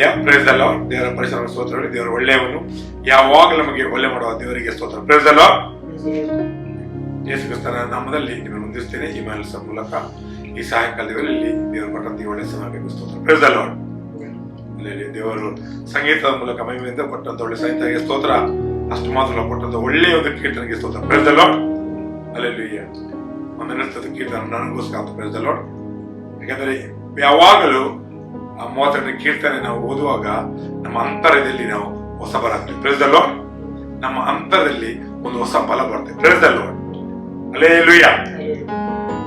Alleluia praise ಅಲ್ಲ ದೇವರ ಪರಿಸರ ಸ್ತೋತ್ರಗಳು. ದೇವರು ಒಳ್ಳೆಯವನು. ಯಾವಾಗ ನಮಗೆ ಒಳ್ಳೆ ಮಾಡುವ ದೇವರಿಗೆ ಸ್ತೋತ್ರ. ಪ್ರೇಸ್ ಅಲ್ಲ ಲಾರ್ಡ್ ಯೇಸು ಕ್ರಿಸ್ತನ ನಾಮದಲ್ಲಿ ನಿಮ್ಮನ್ನು ಹೊಂದಿಸ್ತೇನೆ ಈ ಮನೆಯ ಮೂಲಕ ಈ ಸಾಯಂಕಾಲದಲ್ಲಿ ದೇವರ ಕೊಟ್ಟಂತೆ ಒಳ್ಳೆ ಸಮಯಕ್ಕೆ ಸ್ತೋತ್ರ. ಪ್ರೇಸ್ ಅಲ್ಲ ದೇವರು ಸಂಗೀತದ ಮೂಲಕ ಮಹಿಮೆಯಿಂದ ಕೊಟ್ಟಂತ ಒಳ್ಳೆ ಸಂಗೀತಕ್ಕೆ ಸ್ತೋತ್ರ. ಅಷ್ಟು ಮಾತ್ರ ಕೊಟ್ಟಂತ ಒಳ್ಳೆಯ ಒಂದು ಕೀರ್ತನೆಗೆ ಸ್ತೋತ್ರ. ಪ್ರೇಸ್ ಅಲ್ಲ ಲಾರ್ಡ್ ಅಲ್ಲೆಲುಯ್ಯ ಒಂದು ನೃತ್ಯದ ಕೀರ್ತನ ನನಗೋಸ್ಕರ ಪ್ರೇಸ್ ಅಲ್ಲ ಯಾಕಂದ್ರೆ ಯಾವಾಗಲೂ ಮೂವತ್ತೆರಡನೇ ಕೀರ್ತನೆ ನಾವು ಓದುವಾಗ ನಮ್ಮ ಅಂತರದಲ್ಲಿ ನಾವು ಹೊಸ ಬಲ ಆಗ್ತೇವೆ ನಮ್ಮ ಅಂತರದಲ್ಲಿ ಒಂದು ಹೊಸ ಫಲ ಬರುತ್ತೆ. ಪ್ರೇಸ್ ಅಲ್ಲೇ ಲಾರ್ಡ್ ಅಲ್ಲೆಲುಯ್ಯ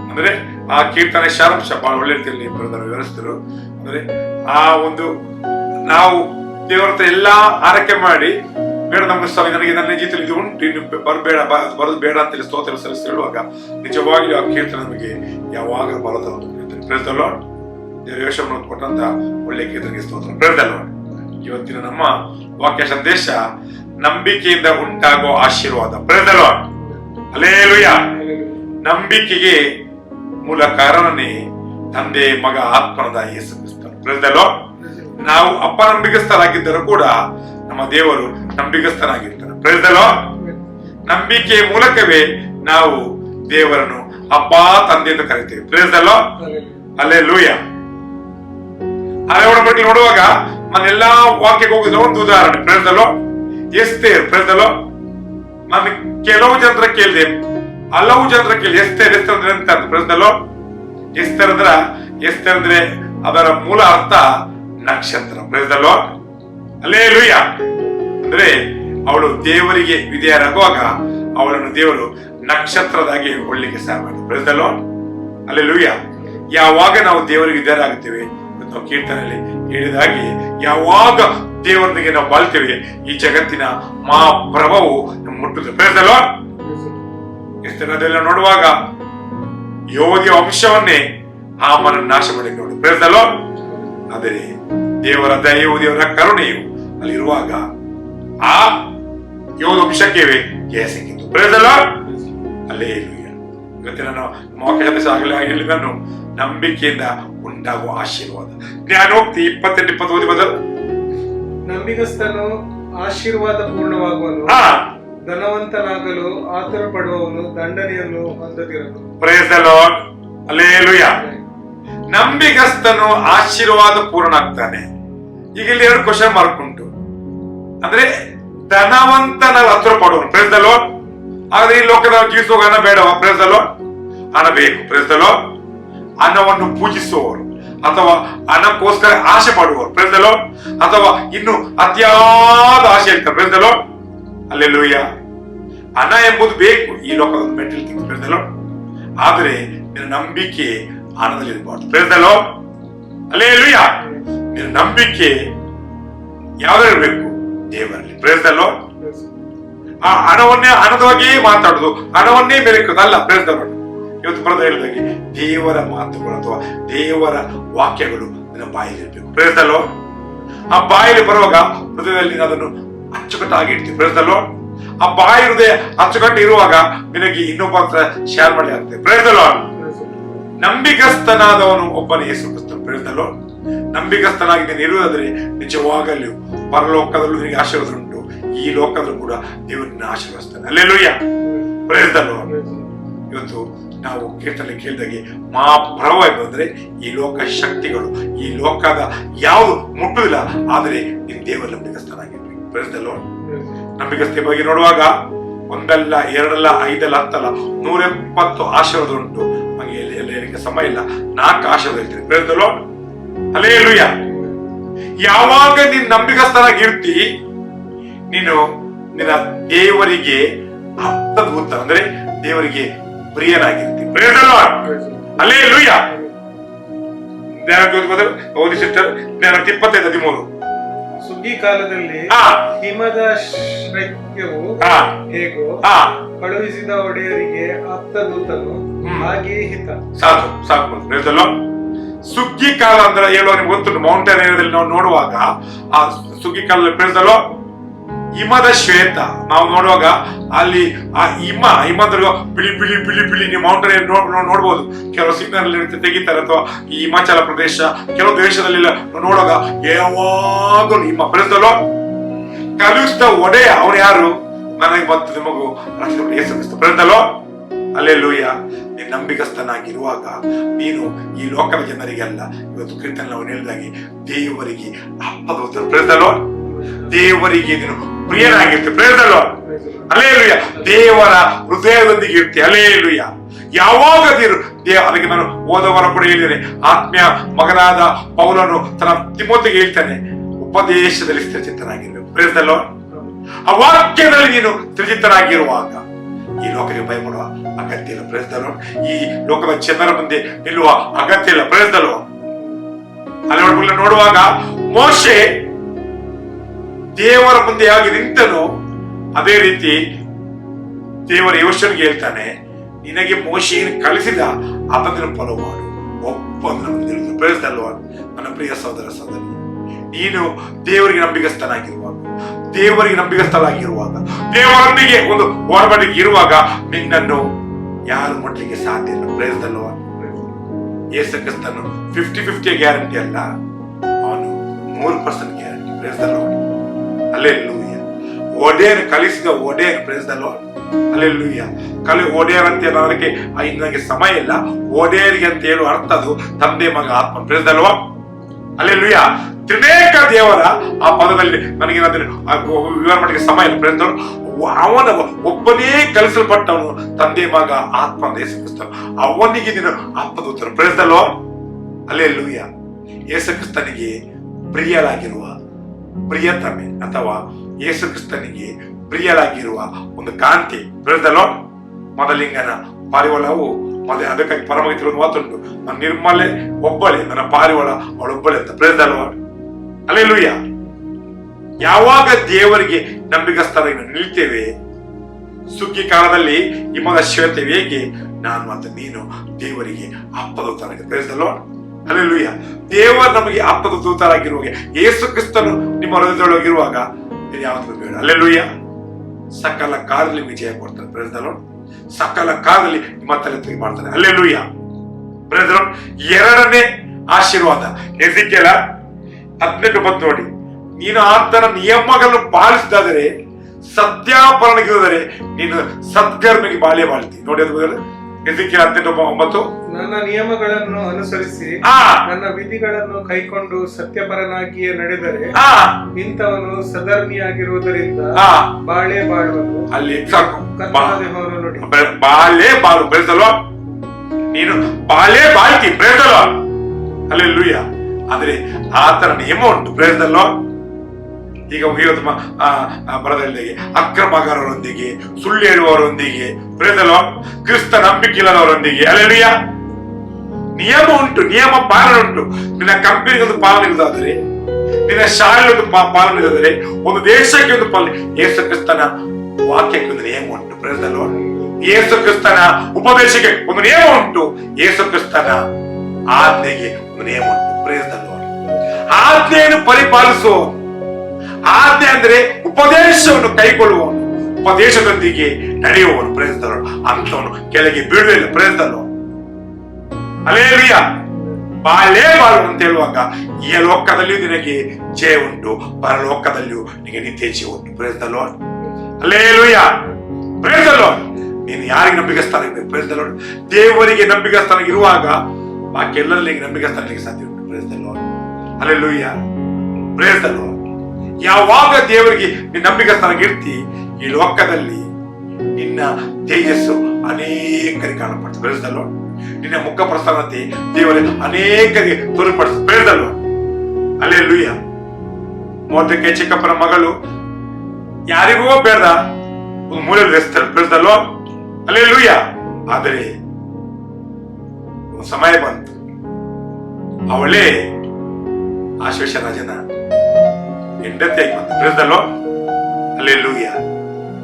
ಅಂದ್ರೆ ಆ ಕೀರ್ತನೆ ಶಾರಂಶ ಬಹಳ ಒಳ್ಳೆ ರೀತಿಯಲ್ಲಿ ಬರೆದರು ವಿವರಿಸಿದ್ರು ಅಂದ್ರೆ ಆ ಒಂದು ನಾವು ದೇವರ ಎಲ್ಲಾ ಆರೈಕೆ ಮಾಡಿ, ಬೇಡ ನಮ್ಮ ಸ್ವಾಮಿ, ನನಗೆ ನನ್ನ ಜೀತಲ್ಲಿ ಇದು ಉಂಟು, ಇನ್ನು ಬರಬೇಡ ಬರೋದು ಬೇಡ ಅಂತೇಳಿ ಸ್ತೋತ್ರ ಸಲ್ಲಿಸಿ ಹೇಳುವಾಗ ನಿಜವಾಗಿಯೂ ಆ ಕೀರ್ತನೆ ನಮಗೆ ಯಾವಾಗ ಬರೋದು ಅಂತ ಪ್ರೇಸ್ ದೇವರ ಯೋಶವನ್ನು ಕೊಟ್ಟಂತ ಒಳ್ಳೆ ಕೇಂದ್ರಕ್ಕೆ ಸ್ತೋತ್ರ. ದ ಇವತ್ತಿನ ನಮ್ಮ ವಾಕ್ಯ ಸಂದೇಶ ನಂಬಿಕೆಯಿಂದ ಉಂಟಾಗೋ ಆಶೀರ್ವಾದ. ಲಾರ್ಡ್ ಅಲೇಲುಯ್ಯ ನಂಬಿಕೆಗೆ ಮೂಲ ಕಾರಣನೇ ತಂದೆ ಮಗ ಆತ್ಮನದ ಯೇಸು ಕ್ರಿಸ್ತ. ನಾವು ಅಪ್ಪ ನಂಬಿಕಸ್ಥರಾಗಿದ್ದರೂ ಕೂಡ ನಮ್ಮ ದೇವರು ನಂಬಿಕಸ್ಥನಾಗಿರ್ತಾನೆ the ನಂಬಿಕೆಯ ಮೂಲಕವೇ ನಾವು ದೇವರನ್ನು ಅಪ್ಪ ತಂದೆ ಎಂದು ಕರಿತೇವೆ Lord. ಅಲ್ಲೇ ಲೂಯ ಹಳೆ ಒಡಂಬಡಿಕೆ ನೋಡುವಾಗ ನಾನು ಎಲ್ಲಾ ವಾಕ್ಯಕ್ಕೆ ಹೋಗಿದ್ರೆ ಒಂದು ಉದಾಹರಣೆ. Lord. ಎಸ್ತೇರ್ ಪ್ರೇಸ್ ದ ನಾನು ಕೆಲವು ಜನರ ಕೇಳಿದೆ. ಹಲವು ಜನರ ಕೇಳಿ ಎಸ್ತೇರ್ ಎಸ್ತೇರ್ ಅಂದ್ರೆ ಎಂತ Lord. ಎಸ್ತೇರ್ ಅಂದ್ರ, ಎಸ್ತೇರ್ ಅಂದ್ರೆ ಅದರ ಮೂಲ ಅರ್ಥ ನಕ್ಷತ್ರ. Lord. ಅಲ್ಲೇ ಲುಯ್ಯ ಅಂದ್ರೆ ಅವಳು ದೇವರಿಗೆ ವಿಧೇಯರಾಗುವಾಗ ಅವಳನ್ನು ದೇವರು ನಕ್ಷತ್ರದಾಗಿ ಒಳ್ಳಿಗೆ ಸಹಾಯ ಮಾಡಿ ಪ್ರೇಸ್ ದ ಅಲ್ಲೇ ಲುಯ್ಯ ಯಾವಾಗ ನಾವು ದೇವರಿಗೆ ವಿಧೇಯರಾಗುತ್ತೇವೆ? ನಾವು ಕೀರ್ತನೆಯಲ್ಲಿ ಹೇಳಿದಾಗೆ ಯಾವಾಗ ದೇವರೊಂದಿಗೆ ನಾವು ಬಾಳ್ತೇವೆ ಈ ಜಗತ್ತಿನ ಮಾ ನಮ್ಮ ಮುಟ್ಟುತ್ತೆ Lord. ಎಷ್ಟರದೆಲ್ಲ ನೋಡುವಾಗ ಯೋಧಿಯ ವಂಶವನ್ನೇ ಮನ ನಾಶ ಮಾಡಿ ನೋಡಿ. ಪ್ರೇಸ್ ಆದರೆ ದೇವರ ದಯವು ದೇವರ ಕರುಣೆಯು ಅಲ್ಲಿರುವಾಗ ಆ ಯೋಧ ವಂಶಕ್ಕೆ ಜಯ ಸಿಕ್ಕಿತು ಪ್ರೇಸ್ ಅಲ್ಲೇ Lord. ಅಲ್ಲೇ ಇವತ್ತಿನ ನಾವು ವಾಕ್ಯ ಆಗಲಿ ಆಗಲೇ ಹೇಳಿದನು ನಂಬಿಕೆಯಿಂದ ಉಂಟಾಗುವ ಆಶೀರ್ವಾದ. ಜ್ಞಾನೋಕ್ತಿ ಇಪ್ಪತ್ತೆಂಟು ಇಪ್ಪತ್ತು ಓದಿ ಬದಲು ನಂಬಿಗಸ್ತನು ಆಶೀರ್ವಾದ ಪೂರ್ಣವಾಗುವನು. ಧನವಂತನಾಗಲು ಆತರ ಪಡುವವನು ದಂಡನೆಯನ್ನು ಹೊಂದದಿರಲು ಪ್ರೇಸ್ ಅಲ್ಲೇಲುಯ್ಯ ನಂಬಿಗಸ್ತನು ಆಶೀರ್ವಾದ ಪೂರ್ಣ ಆಗ್ತಾನೆ ಈಗ ಇಲ್ಲಿ ಎರಡು ಕ್ವಶನ್ ಮಾರ್ಕ್ ಉಂಟು. ಅಂದ್ರೆ ಧನವಂತನ ಹತ್ರ ಪಡುವನು. ಪ್ರೇಸ್ ದ ಲಾರ್ಡ್ ಆದ್ರೆ ಈ ಲೋಕದ ಜೀವಿಸುವ ಹಣ ಬೇಡವ? ಪ್ರೇಸ್ ದ ಲಾರ್ಡ್ ಹಣ ಬೇಕು. ಪ್ರೇಸ್ ಅನ್ನವನ್ನು ಪೂಜಿಸುವವರು ಅಥವಾ ಹಣಕ್ಕೋಸ್ಕರ ಆಸೆ ಮಾಡುವವರು. ಪ್ರೇಸ್ ಅಥವಾ ಇನ್ನು ಅತಿಯಾದ ಆಸೆ ಇರ್ತಾರೆ ಅಲ್ಲೇ ಅಲ್ಲೆಲ್ಲೂಯ್ಯ ಹಣ ಎಂಬುದು ಬೇಕು. ಈ ಲೋಕದ metal things praise the lord ಆದರೆ ನಿನ್ನ ನಂಬಿಕೆ ಹಣದಲ್ಲಿ ಇರಬಾರ್ದು. ಪ್ರೇಸ್ ಅಲ್ಲೇ ಅಲ್ಲೆಲ್ಲೂಯ್ಯ ನಿನ್ನ ನಂಬಿಕೆ ಯಾವ್ದಿರಬೇಕು ದೇವರಲ್ಲಿ. ಪ್ರೇಸ್ ದ ಲಾರ್ಡ್ ಆ ಹಣವನ್ನೇ ಹಣದ ಬಗ್ಗೆಯೇ ಮಾತಾಡುದು. ಹಣವನ್ನೇ ಬೆರಕುದು ಅಲ್ಲ ಲಾರ್ಡ್ ಇವತ್ತು ಬರೆದ ಹೇಳಿದಾಗೆ, ದೇವರ ಮಾತುಗಳು ಅಥವಾ ದೇವರ ವಾಕ್ಯಗಳು ನನ್ನ ಬಾಯಿಲಿರ್ಬೇಕು ದ ಆ ಬಾಯಲ್ಲಿ ಬರುವಾಗ ಹೃದಯದಲ್ಲಿ ನೀನು ಅದನ್ನು ಅಚ್ಚುಕಟ್ಟಾಗಿ ಇಡ್ತೀವಿ. ಪ್ರೇಸ್ ದ ಆ ಬಾಯಿ ಹೃದಯ ಅಚ್ಚುಕಟ್ಟು ಇರುವಾಗ ನಿನಗೆ ಇನ್ನೊಬ್ಬ ಹತ್ರ ಶೇರ್ ಮಾಡಿ ಆಗ್ತದೆ. ಲಾರ್ಡ್ ನಂಬಿಕಸ್ಥನಾದವನು ಒಬ್ಬನೇ ಯೇಸು ಕ್ರಿಸ್ತನು. ಲಾರ್ಡ್ ನಂಬಿಕಸ್ಥನಾಗಿ ನೀನು ಇರುವುದಾದ್ರೆ ನಿಜವಾಗಲೂ. ಪರಲೋಕದಲ್ಲೂ ನಿನಗೆ ಆಶೀರ್ವಾದ ಉಂಟು. ಈ ಲೋಕದಲ್ಲೂ ಕೂಡ ದೇವರನ್ನ ಆಶೀರ್ವಸ್ತಾನೆ ಅಲ್ಲೆಲ್ಲೂಯ್ಯ ಲಾರ್ಡ್ ಇವತ್ತು ನಾವು ಕೀರ್ತನೆ ಕೇಳಿದಾಗೆ ಮಹಾಪ್ರಭ ಬಂದರೆ ಈ ಲೋಕ ಶಕ್ತಿಗಳು, ಈ ಲೋಕದ ಯಾವುದು ಮುಟ್ಟುವುದಿಲ್ಲ ಆದರೆ ನಿಮ್ಮ ದೇವರ ನಂಬಿಕಸ್ಥನಾಗಿರ್ಬೇಕು ಲಾರ್ಡ್ ನಂಬಿಕಸ್ಥೆ ಬಗ್ಗೆ ನೋಡುವಾಗ ಒಂದಲ್ಲ, ಎರಡಲ್ಲ, ಐದಲ್ಲ, ಹತ್ತಲ್ಲ, ನೂರೆಪ್ಪತ್ತು ಆಶೀರ್ವಾದ ಉಂಟು. ಹೇಳಲಿಕ್ಕೆ ಸಮಯ ಇಲ್ಲ. ನಾಲ್ಕು ಆಶೀರ್ವಾದ ಹೇಳ್ತೀನಿ ಪ್ರೇಸ್ ಅಲ್ಲೇ ಯಾವಾಗ ನೀನ್ ನಂಬಿಕಸ್ಥನಾಗಿರ್ತಿ ನೀನು ನಿನ್ನ ದೇವರಿಗೆ ಅರ್ಥಭೂತ ಅಂದ್ರೆ ದೇವರಿಗೆ ಪ್ರಿಯನಾಗಿರ್ತೀನಿ ಅಲ್ಲೇ ಲೂಯ್ಯ ಜ್ಞಾನ ಬದಲು ಓದಿ ಸಿಸ್ಟರ್ ಜ್ಞಾನ ಇಪ್ಪತ್ತೈದು ಹದಿಮೂರು. ಸುಗ್ಗಿ ಕಾಲದಲ್ಲಿ ಹಿಮದ ಶೈತ್ಯವು ಹೇಗೋ ಕಳುಹಿಸಿದ ಒಡೆಯರಿಗೆ ಆಪ್ತದೂತನು ಹಾಗೆ ಹಿತ. ಸಾಕು ಸಾಕು ದ ಸುಗ್ಗಿ ಕಾಲ ಅಂದ್ರೆ ಹೇಳುವ ನಿಮ್ಗೆ ಗೊತ್ತುಂಟು ಮೌಂಟೇನ್ ಏರಿಯಾದಲ್ಲಿ ನಾವು ನೋಡುವಾಗ ಆ ಸುಗ್ಗಿ ಕಾಲದಲ್ಲಿ ಲಾರ್ಡ್ ಹಿಮದ ಶ್ವೇತ. ನಾವು ನೋಡುವಾಗ ಅಲ್ಲಿ ಆ ಹಿಮ ಹಿಮ ಅಂದ್ರೆ ಬಿಳಿ ಬಿಳಿ ಬಿಳಿ ಬಿಳಿ ನೀವು ಮೌಂಟೇನ್ ನೋಡ್ಬೋದು. ಕೆಲವು ಸಿಗ್ನಲ್ ತೆಗಿತಾರೆ ಅಥವಾ ಈ ಹಿಮಾಚಲ ಪ್ರದೇಶ, ಕೆಲವು ದೇಶದಲ್ಲಿ ನೋಡುವಾಗ ಯಾವಾಗಲೂ ಹಿಮ. ಬೆಳೆದಲ್ಲೋ ಕಲುಷಿತ ಒಡೆಯ ಅವನು ಯಾರು? ನನಗೆ ಮತ್ತು ನಿಮಗೂ. ಕ್ರಿಸ್ತ. ಬೆಳೆದಲ್ಲೋ ಅಲ್ಲೇ ಲೂಯ ನೀನು ನಂಬಿಕಸ್ಥನಾಗಿರುವಾಗ ನೀನು ಈ ಲೋಕದ ಜನರಿಗೆಲ್ಲ. ಇವತ್ತು ಕೀರ್ತನೆ ನಾವು ಹೇಳಿದಾಗಿ, ದೇವರಿಗೆ ಹಬ್ಬದ ಬೆಳೆದಲ್ಲೋ ದೇವರಿಗೆ ನೀನು ಪ್ರಿಯನಾಗಿರ್ತೀವಿ ಅಲೇ ಅಲೇಲುಯ್ಯ ದೇವರ ಹೃದಯದೊಂದಿಗೆ ಇರ್ತೀಯ ಅಲೇಲುಯ್ಯ ಯಾವಾಗ ನೀನು ದೇವ, ಅದಕ್ಕೆ ನಾನು ಓದವರ ಕೂಡ ಹೇಳಿದರೆ ಆತ್ಮೀಯ ಮಗನಾದ ಪೌಲನು ತನ್ನ ತಿಮೋತಿಗೆ ಹೇಳ್ತಾನೆ, ಉಪದೇಶದಲ್ಲಿ ಸ್ಥಿರಚಿತ್ತನಾಗಿರ್ಬೇಕು ಪ್ರೇರದಲ್ಲೋ ಆ ವಾಕ್ಯದಲ್ಲಿ ನೀನು ಸ್ಥಿರಚಿತ್ತನಾಗಿರುವಾಗ, ಈ ಲೋಕಕ್ಕೆ ಭಯಪಡುವ ಅಗತ್ಯ ಇಲ್ಲ. ಪ್ರಯತ್ನ ಈ ಲೋಕದ ಜನರ ಮುಂದೆ ನಿಲ್ಲುವ ಅಗತ್ಯ ಇಲ್ಲ. ಪ್ರಯತ್ನ ಅಲ್ಲಿ ನೋಡುವಾಗ ಮೋಶೆ ದೇವರ ಮುಂದೆ ಹೇಗೆ ನಿಂತನು, ಅದೇ ರೀತಿ ದೇವರ ಯೋಶನಿಗೆ ಹೇಳ್ತಾನೆ, ನಿನಗೆ ಮೋಶೆಯನ್ನು ಕಳಿಸಿದ ಅದನ್ನು ಫಾಲೋ ಮಾಡು. ಒಬ್ಬ ಪ್ರಯೋಜನಲ್ವ ನನ್ನ ಪ್ರಿಯ ಸಹೋದರ ಸಹೋದರಿ, ನೀನು ದೇವರಿಗೆ ನಂಬಿಗಸ್ತನಾಗಿರುವಾಗ ದೇವರಿಗೆ ನಂಬಿಗಸ್ತನಾಗಿರುವಾಗ ದೇವರೊಂದಿಗೆ ಒಂದು ಹೊರಬಡಿಗೆ ಇರುವಾಗ ನಿನ್ನನ್ನು ಯಾರು ಮುಟ್ಲಿಕ್ಕೆ ಸಾಧ್ಯ ಇಲ್ಲ ಪ್ರಯೋಜನಲ್ವ ಏಸು ಕ್ರಿಸ್ತನು ಫಿಫ್ಟಿ ಫಿಫ್ಟಿಯ ಗ್ಯಾರಂಟಿ ಅಲ್ಲ, ಅವನು ಮೂರು ಪರ್ಸೆಂಟ್ ಗ್ಯಾರಂಟಿ ಪ್ರಯೋಜನಲ್ವ ಲೂಯ್ಯ ಒಡೆಯನ್ ಕಲಿಸಿದ ಒಡೆಯನ್ ಪ್ರಯೋಜನಲ್ವ ಅಲ್ಲೇ ಲೂಯ್ಯ ಕಲಿ ಒಡೆಯರ್ ಅಂತ ಹೇಳೋದಕ್ಕೆ ನನಗೆ ಸಮಯ ಇಲ್ಲ. ಒಡೆಯರಿಗೆ ಅಂತ ಹೇಳುವ ಅರ್ಥ ಅದು, ತಂದೆ ಮಗ, ಆತ್ಮ ಪ್ರಯೋಜನಲ್ವ ಅಲ್ಲೇ ಲೂಯ್ಯ ತ್ರಿನೇಕ ದೇವರ ಆ ಪದದಲ್ಲಿ ನನಗೆ ಅದನ್ನು ವಿವರ ಮಾಡಲಿಕ್ಕೆ ಸಮಯ ಇಲ್ಲ ಪ್ರಯತ್ನ ಅವನ ಒಬ್ಬನೇ ಕಲಿಸಲ್ಪಟ್ಟವನು ತಂದೆ ಮಗ, ಆತ್ಮ ಕ್ರಿಸ್ತನು. ಅವನಿಗೆ ನೀನು ಆತ್ಮದೂತರು ಪ್ರಯತ್ನಲ್ವ ಅಲ್ಲೇ ಲೂಯ್ಯ ಯೇಸು ಕ್ರಿಸ್ತನಿಗೆ ಪ್ರಿಯರಾಗಿರುವ ಪ್ರಿಯತಮೆ ಅಥವಾ ಯೇಸು ಕ್ರಿಸ್ತನಿಗೆ ಪ್ರಿಯರಾಗಿರುವ ಒಂದು ಕಾಂತಿ ಬೆಳೆದಲೋ ಮೊದಲಿಂಗನ ಪಾರಿವಾಳವು ಮತ್ತೆ ಅದಕ್ಕಾಗಿ ಪರಮಗತಿ ಒಂದು ಮಾತುಂಟು. ನನ್ನ ನಿರ್ಮಲೆ ಒಬ್ಬಳೆ, ನನ್ನ ಪಾರಿವಾಳ ಅವಳೊಬ್ಬಳೆ ಅಂತ. ಬೆಳೆದಲ್ವ ಅಲ್ಲೇ ಲೂಯ್ಯ ಯಾವಾಗ ದೇವರಿಗೆ ನಂಬಿಕಸ್ಥರಾಗಿ ನಿಲ್ತೇವೆ? ಸುಗ್ಗಿ ಕಾಲದಲ್ಲಿ ಹಿಮದ ಶ್ವೇತೆ ಹೇಗೆ? ನಾನು ಮತ್ತು ನೀನು ದೇವರಿಗೆ ಅಪ್ಪದ ತನಕ ಪ್ರೇರಿಸಲ್ವ ಅಲ್ಲೆಲ್ಲೂಯ್ಯ ದೇವರು ನಮಗೆ ಅಪ್ಪದ ದೂತರಾಗಿರುವ ಯೇಸು ಕ್ರಿಸ್ತನು ನಿಮ್ಮ ನೀನು ಯಾವತ್ತೂ ಬೇಡ. ಅಲ್ಲೆಲ್ಲೂಯ್ಯ ಸಕಲ ಕಾಲದಲ್ಲಿ ವಿಜಯ ಕೊಡ್ತಾನೆ ಪ್ರೇರಿಸಲ್ವ ಸಕಲ ಕಾಲದಲ್ಲಿ ನಿಮ್ಮ ತಲೆ ತೆಗೆ ಮಾಡ್ತಾನೆ ಅಲ್ಲೆಲ್ಲೂಯ್ಯ ಪ್ರೇರಿಸಲ್ವ ಎರಡನೇ ಆಶೀರ್ವಾದ. ಎಸಿಕೆಲ ಹದಿನೆಂಟು ಬಂದು ನೋಡಿ. ನೀನು ಆತನ ನಿಯಮಗಳನ್ನು ಪಾಲಿಸಿದಾದರೆ ಸತ್ಯಾಪರಣಗಿರುವುದರೆ ನೀನು ಸದ್ಕರ್ಮಿಗೆ ಬಾಳೆ ಬಾಳ್ತಿ. ನೋಡಿ ಅದು ಎಸಿಕೆ ಹದಿನೆಂಟು ಒಂಬತ್ತು. ನನ್ನ ನಿಯಮಗಳನ್ನು ಅನುಸರಿಸಿ ಆ. ನನ್ನ ವಿಧಿಗಳನ್ನು ಕೈಕೊಂಡು ಸತ್ಯಪರನಾಗಿಯೇ ನಡೆದರೆ ಆ. ಇಂಥವನು ಸದರ್ಮಿಯಾಗಿರುವುದರಿಂದ ಆ. ಬಾಳೆ ಬಾಳುವನು ಅಲ್ಲಿ ಬಾಳೆ ಬಾಳು. ಬೆಳೆದಲ್ವಾ ನೀನು ಬಾಳೆ ಬಾಳ್ತಿ. ಬೆಳೆದಲ್ವಾ ಅಲ್ಲಿ ಲೂಯ್ಯ ಆದ್ರೆ ಆತನ ನಿಯಮ ಉಂಟು. ಪ್ರೇರಿಸಲ್ವ ಈಗ ಇವತ್ತು ಮ- ಆ, ಆ ಬರದಲ್ಲಿ ಅಕ್ರಮಗಾರರೊಂದಿಗೆ ಸುಳ್ಳು ಹೇಳುವವರೊಂದಿಗೆ ಪ್ರೇರಿಸಲ್ವ ಕ್ರಿಸ್ತ ನಂಬಿಕೆ ಇಲ್ಲದವರೊಂದಿಗೆ ಅಲ್ಲಿಯ ನಿಯಮ ಉಂಟು ನಿಯಮ ಪಾಲನೆ ಉಂಟು. ನಿನ್ನ ಕಂಪನಿಗೆ ಒಂದು ಪಾಲನೆ ಇರುವುದಾದರೆ ನಿನ್ನ ಶಾಲೆಗೆ ಒಂದು ಪಾಲನೆ ಒಂದು ದೇಶಕ್ಕೆ ಒಂದು ಪಾಲನೆ. ಯೇಸು ಕ್ರಿಸ್ತನ ವಾಕ್ಯಕ್ಕೆ ಒಂದು ನಿಯಮ ಉಂಟು ಪ್ರಯೋಜನಲ್ವ ಯೇಸು ಕ್ರಿಸ್ತನ ಉಪದೇಶಕ್ಕೆ ಒಂದು ನಿಯಮ ಉಂಟು. ಯೇಸು ಕ್ರಿಸ್ತನ ಆಜ್ಞೆಗೆ ಒಂದು ನಿಯಮ ಉಂಟು ಪ್ರಯೋಜನಲ್ವ ಆಜ್ಞೆಯನ್ನು ಪರಿಪಾಲಿಸುವ ಆಜ್ಞೆ ಅಂದ್ರೆ ಉಪದೇಶವನ್ನು ಕೈಗೊಳ್ಳುವವನು. ಉಪದೇಶದೊಂದಿಗೆ ನಡೆಯುವವನು ಪ್ರಯತ್ನದವನು ಅಂತವನು ಕೆಳಗೆ ಬೀಳುವಿಲ್ಲ ಪ್ರಯತ್ನದವನು ಅಲೇಲಿಯ ಬಾಳೇ ಬಾಳು ಅಂತ ಹೇಳುವಾಗ, ಈ ಲೋಕದಲ್ಲಿಯೂ ನಿನಗೆ ಜಯ ಉಂಟು. ಪರಲೋಕದಲ್ಲಿಯೂ ನಿನಗೆ ನಿತ್ಯ ಜಯ ಉಂಟು. ಪ್ರಯತ್ನಲ್ವ ಅಲ್ಲೇಲುಯ್ಯ ಪ್ರಯತ್ನಲ್ವ ನೀನು ಯಾರಿಗೆ ನಂಬಿಕಸ್ಥಾನ ಪ್ರಯತ್ನಲ್ವ ದೇವರಿಗೆ ನಂಬಿಕಸ್ಥಾನ ಇರುವಾಗ ಬಾಕಿ ಎಲ್ಲರಲ್ಲಿ ನಂಬಿಕಸ್ಥಾನಕ್ಕೆ ಸಾಧ್ಯ ಉಂಟು. ಪ್ರಯತ್ನಲ್ವ ಅಲ್ಲೆಲ್ಲುಯ್ಯ ಪ್ರಯತ್ನಲ್ವ ಯಾವಾಗ ದೇವರಿಗೆ ನಿನ್ನ ಇರ್ತಿ ಈ ಲೋಕದಲ್ಲಿ ನಿನ್ನ ತೇಜಸ್ಸು ಅನೇಕರಿಗೆ ಕಾಣಪಡ್ತದೆ ಬೆಳೆಸಲ್ವ ನಿನ್ನ ಮುಖ ಪ್ರಸನ್ನತೆ ದೇವರ ಅನೇಕರಿಗೆ ತೋರ್ಪಡಿಸ ಬೆಳೆದಲ್ವ ಅಲ್ಲೇ ಲೂಯ್ಯ ಮೂವತ್ತಕ್ಕೆ ಚಿಕ್ಕಪ್ಪನ ಮಗಳು, ಯಾರಿಗೂ ಬೇಡ, ಒಂದು ಮೂಲೆ ಬೆಳೆದಲ್ವ ಅಲ್ಲೇ ಲೂಯ್ಯ ಆದರೆ ಸಮಯ ಬಂತು. ಅವಳೇ ಆಶ್ವೇಷ ರಾಜನ ಹೆಂಡತಿಯಾಗಿ ಬಂತು ಬೆಳೆದಲ್ವ ಅಲ್ಲೇ ಲೂಯ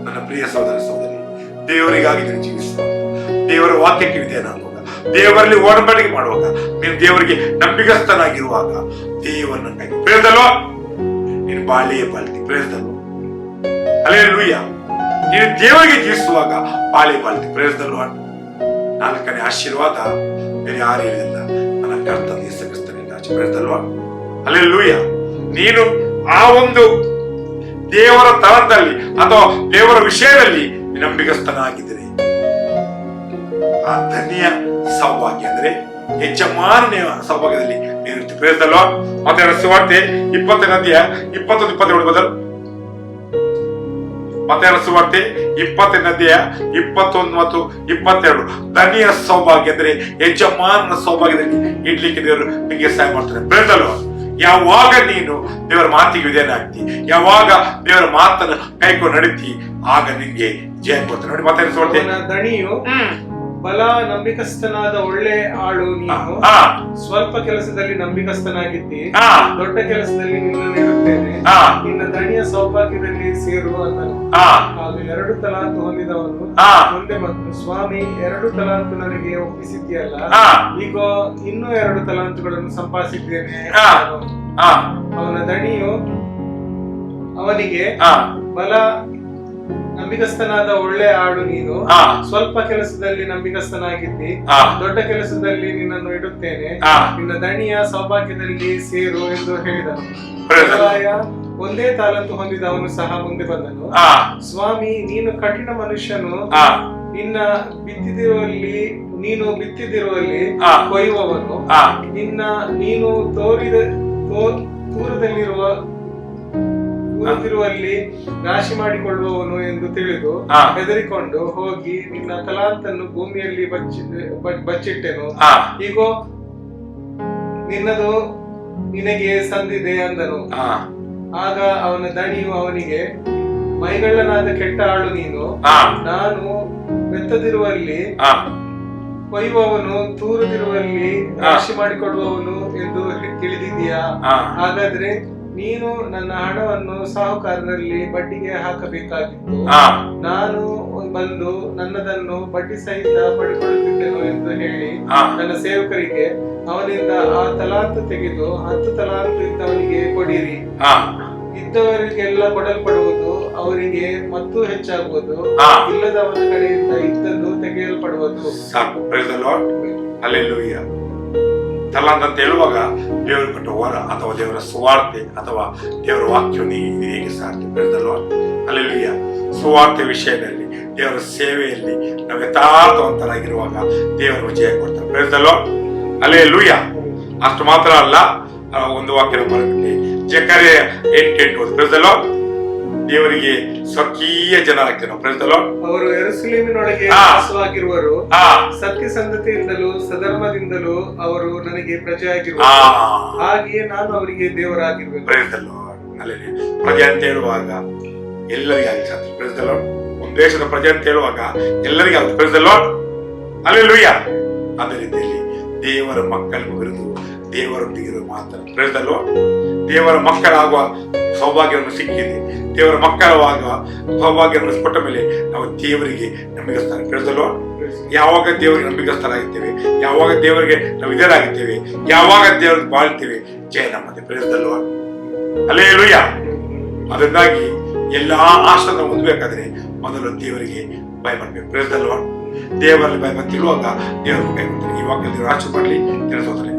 ನನ್ನ ಪ್ರಿಯ ಸಹೋದರ ಸಹೋದರಿ, ದೇವರಿಗಾಗಿ ನೀನು ಜೀವಿಸುವ. ದೇವರ ವಾಕ್ಯಕ್ಕೆ ವಿಧೇಯನಾಗುವಾಗ ದೇವರಲ್ಲಿ ಒಡಂಬಡಿಕೆ ಮಾಡುವಾಗ. ನೀನು ದೇವರಿಗೆ ನಂಬಿಕಸ್ಥನಾಗಿರುವಾಗ ದೇವರನ್ನ ಪ್ರೇರದಲ್ವ ನೀನು ಬಾಳೆಯ ಬಾಳ್ತಿ ಪ್ರೇರದಲ್ವ ಅಲ್ಲೇ ಲೂಯ ನೀನು ದೇವರಿಗೆ ಜೀವಿಸುವಾಗ ಬಾಳೆ ಬಾಳ್ತಿ ಪ್ರೇರಿಸಿದಲ್ವಾ ನಾಲ್ಕನೇ ಆಶೀರ್ವಾದ ಬೇರೆ ಯಾರು ಹೇಳಿಲ್ಲ ನನ್ನ ಕರ್ತನ ಯೇಸು ಕ್ರಿಸ್ತನಿಂದ ಆಚೆ. ಪ್ರೇರಿಸಿದಲ್ವಾ ಅಲೇ ಲೂಯ್ಯ ನೀನು ಆ ಒಂದು ದೇವರ ತರದಲ್ಲಿ ಅಥವಾ ದೇವರ ವಿಷಯದಲ್ಲಿ ನಂಬಿಗಸ್ತನಾಗಿದ್ದೀರಿ ಆ ಧನ್ಯ ಸೌಭಾಗ್ಯ ಅಂದ್ರೆ ಯಜಮಾನನೆಯ ಸೌಭಾಗ್ಯದಲ್ಲಿ ನೀನು ಪ್ರೇರಿಸಲ್ವಾ ಮತ್ತೆ ಸುವಾರ್ತೆ ಇಪ್ಪತ್ತ ನದಿಯ ಇಪ್ಪತ್ತೊಂದು ಇಪ್ಪತ್ತೇಳು ಬದಲು ಮತ್ತೆ ಸುವಾರ್ತೆ ಇಪ್ಪತ್ತ ನದಿಯ ಇಪ್ಪತ್ತೊಂದು ಮತ್ತು ಇಪ್ಪತ್ತೆರಡು. ಧನಿಯ ಸೌಭಾಗ್ಯ ಅಂದ್ರೆ ಯಜಮಾನನ ಸೌಭಾಗ್ಯದಲ್ಲಿ ಇಡ್ಲಿಕ್ಕೆ ದೇವರು ನಿಮಗೆ ಸಹಾಯ ಮಾಡ್ತಾರೆ. ಪ್ರೇರಿಸಲ್ವಾ ಯಾವಾಗ ನೀನು ದೇವರ ಮಾತಿಗೆ ವಿಧೇಯನಾಗ್ತಿ? ಯಾವಾಗ ದೇವರ ಮಾತನ್ನು ಕೈಕೊಂಡು ನಡೀತಿ? ಆಗ ನಿನ್ಗೆ ಜಯ ಕೊಡ್ತಾರೆ ನೋಡಿ ಅವನ ದಣಿಯು ಹ್ಮ್. ಬಲ ನಂಬಿಕಸ್ಥನಾದ ಒಳ್ಳೆ ಆಳು ನೀನು. ಸ್ವಲ್ಪ ಕೆಲಸದಲ್ಲಿ ನಂಬಿಕಸ್ಥನಾಗಿದ್ದಿ. ದೊಡ್ಡ ಕೆಲಸದಲ್ಲಿ ನಿನ್ನನ್ನು ಇಡುತ್ತೇನೆ ನಿನ್ನ ದಣಿಯ ಸೌಭಾಗ್ಯದಲ್ಲಿ ಸೇರು ಅಂದನು. ಆಗ ಎರಡು ತಲಾಂತು ಹೊಂದಿದವನು. ಮುಂದೆ ಬಂದು ಸ್ವಾಮಿ ಎರಡು ತಲಾಂತು ನನಗೆ ಒಪ್ಪಿಸಿದ್ಯಲ್ಲ ಈಗ ಇನ್ನೂ ಎರಡು ತಲಾಂತುಗಳನ್ನು ಸಂಪಾದಿಸಿದ್ದೇನೆ ಅವನ ದಣಿಯು ಅವನಿಗೆ ಬಲ ನಂಬಿಕಸ್ಥನಾದ ಒಳ್ಳೆ ಆಳು ನೀನು. ಸ್ವಲ್ಪ ಕೆಲಸದಲ್ಲಿ ನಂಬಿಕಸ್ಥನಾಗಿದ್ದಿ ದೊಡ್ಡ ಕೆಲಸದಲ್ಲಿ ನಿನ್ನನ್ನು ಇಡುತ್ತೇನೆ. ನಿನ್ನ ದಣಿಯ ಸೌಭಾಗ್ಯದಲ್ಲಿ ಸೇರು ಎಂದು ಹೇಳಿದನು. ಒಂದೇ ತಾಲಂತು ಹೊಂದಿದವನು ಸಹ ಮುಂದೆ ಬಂದನು. ಆ. ಸ್ವಾಮಿ ನೀನು ಕಠಿಣ ಮನುಷ್ಯನು. ನಿನ್ನ ಬಿತ್ತಿದಿರುವಲ್ಲಿ ನೀನು ಬಿತ್ತಿದಿರುವಲ್ಲಿ. ಕೊಯ್ಯುವವನು. ನಿನ್ನ ನೀನು ತೋರಿದ ತೋ- ದೂರದಿರುವಲ್ಲಿ ರಾಶಿ ಮಾಡಿಕೊಳ್ಳುವವನು ಎಂದು ತಿಳಿದು. ಹೆದರಿಕೊಂಡು ಹೋಗಿ ನಿನ್ನ ತಲಾಂತನ್ನು ಭೂಮಿಯಲ್ಲಿ ಬಚ್ಚಿ ಬಚ್ಚಿಟ್ಟೆನು. ಈಗ ನಿನ್ನದು ನಿನಗೆ ಸಂದಿದೆ ಅಂದನು. ಆಗ ಅವನ ದಣಿಯು ಅವನಿಗೆ ಮೈಗಳ್ಳನಾದ ಕೆಟ್ಟ ಆಳು ನೀನು. ನಾನು ಬೆತ್ತದಿರುವಲ್ಲಿ ಕೊಯ್ಯುವವನು ತೂರದಿರುವಲ್ಲಿ ರಾಶಿ ಮಾಡಿಕೊಳ್ಳುವವನು ಎಂದು ತಿಳಿದಿದೆಯಾ ಹಾಗಾದ್ರೆ ನೀನು ನನ್ನ ಹಣವನ್ನು ಸಾಹುಕಾರರಲ್ಲಿ ಬಡ್ಡಿಗೆ ಹಾಕಬೇಕಾಗಿತ್ತು. ನಾನು ಬಂದು ನನ್ನದನ್ನು ಬಡ್ಡಿ ಸಹಿತ ಪಡೆದುಕೊಳ್ಳುತ್ತಿದ್ದೆನು ಎಂದು ಹೇಳಿ ನನ್ನ ಸೇವಕರಿಗೆ ಅವನಿಂದ ಆ ತಲಾಂತು ತೆಗೆದು ಹತ್ತು ತಲಾಂತು ಇದ್ದವನಿಗೆ ಕೊಡಿರಿ. ಇದ್ದವರಿಗೆಲ್ಲ ಕೊಡಲ್ಪಡುವುದು ಅವರಿಗೆ ಮತ್ತೂ ಹೆಚ್ಚಾಗುವುದು. ಇಲ್ಲದವನ ಕಡೆಯಿಂದ ಇದ್ದದ್ದು ತೆಗೆಯಲ್ಪಡುವುದು. ಸಾಕು. ಅಂತ ಹೇಳುವಾಗ ದೇವರು ಕೊಟ್ಟ ವರ ಅಥವಾ ದೇವರ ಸುವಾರ್ತೆ ಅಥವಾ ದೇವರ ವಾಕ್ಯವನ್ನು ನೀನು ಹೇಗೆ ಸಾಧ್ಯ ಬೆಳೆದಲ್ವ ಲಾರ್ಡ್ ಸುವಾರ್ತೆ ವಿಷಯದಲ್ಲಿ, ದೇವರ ಸೇವೆಯಲ್ಲಿ ನಾವು ಯಥಾರ್ಥವಂತರಾಗಿರುವಾಗ ದೇವರು ವಿಜಯ ಕೊಡ್ತಾರೆ. ಬೆಳೆದಲ್ವ ಅಲ್ಲೇ ಲೂಯ ಅಷ್ಟು ಮಾತ್ರ ಅಲ್ಲ ಒಂದು ವಾಕ್ಯ ಬರುತ್ತೆ ಜಕರೆ ಎಂಟು ಎಂಟು ಲಾರ್ಡ್ ದೇವರಿಗೆ ಸ್ವಕೀಯ ಜನರಾಗ್ತೇವೆ ನಾವು ಪ್ರೈಸ್ ಅವರು ಎರುಸಲೇಮಿನೊಳಗೆ. ವಾಸವಾಗಿರುವರು. ಸತ್ಯ ಸಂಗತಿಯಿಂದಲೂ ಸಧರ್ಮದಿಂದಲೂ ಅವರು ನನಗೆ ಪ್ರಜೆಯಾಗಿರುವ ಹಾಗೆಯೇ ನಾನು ಅವರಿಗೆ ದೇವರಾಗಿರ್ಬೇಕು ಪ್ರೈಸ್ ದ ಲಾರ್ಡ್ ಅಲ್ಲಿ ಪ್ರಜೆ ಅಂತ ಹೇಳುವಾಗ ಎಲ್ಲರಿಗೆ ಆಗ್ತದೆ? ಪ್ರೈಸ್ ಒಂದು ದೇಶದ ಪ್ರಜೆ ಅಂತ ಹೇಳುವಾಗ ಎಲ್ಲರಿಗೆ ಆಗುತ್ತೆ ಪ್ರೈಸ್ ಅಲ್ಲಿ ಲೂಯ್ಯ ಅದೇ ರೀತಿಯಲ್ಲಿ ದೇವರ ಮಕ್ಕಳಿಗೂ ಇರುವುದು ದೇವರೊಂದಿಗಿರುವ ಮಾತ್ರ ಪ್ರೈಸ್ ದ ಲಾರ್ಡ್ ದೇವರ ಮಕ್ಕಳಾಗುವ ಸೌಭಾಗ್ಯವನ್ನು ಸಿಕ್ಕಿದೆ ದೇವರ ಮಕ್ಕಳಾಗುವ ಸೌಭಾಗ್ಯವನ್ನು ಕೊಟ್ಟ ಮೇಲೆ ನಾವು ದೇವರಿಗೆ ನಂಬಿಕಸ್ತಾರೆ ಕೇಳಿದಲ್ವ ಯಾವಾಗ ದೇವರಿಗೆ ನಂಬಿಕಸ್ಥರಾಗಿದ್ದೇವೆ ಯಾವಾಗ ದೇವರಿಗೆ ನಾವು ಇದರಾಗಿದ್ದೇವೆ? ಯಾವಾಗ ದೇವರಿಗೆ ಬಾಳ್ತೇವೆ? ಜಯ ನಮ್ಮದೇ. ಪ್ರೈಸ್ದಲ್ವ ಅಲ್ಲೇ ಲುಯ್ಯ ಅದರಿಂದಾಗಿ ಎಲ್ಲಾ ಆಶ್ರಮ ಹೊಂದಬೇಕಾದ್ರೆ ಮೊದಲು ದೇವರಿಗೆ ಭಯ ಮಾಡಬೇಕು ಪ್ರೈಸ್ದಲ್ವ ದೇವರಲ್ಲಿ ಭಯ ಮಾಡ್ತಿರುವಾಗ ದೇವರಿಗೆ ಕೈ ಕೊಡ್ತಾರೆ ಈ ವಾಕ್ಯ ದೇವರು ಆಶೆ ಮಾಡಲಿ ತಿಳಿಸೋತಾರೆ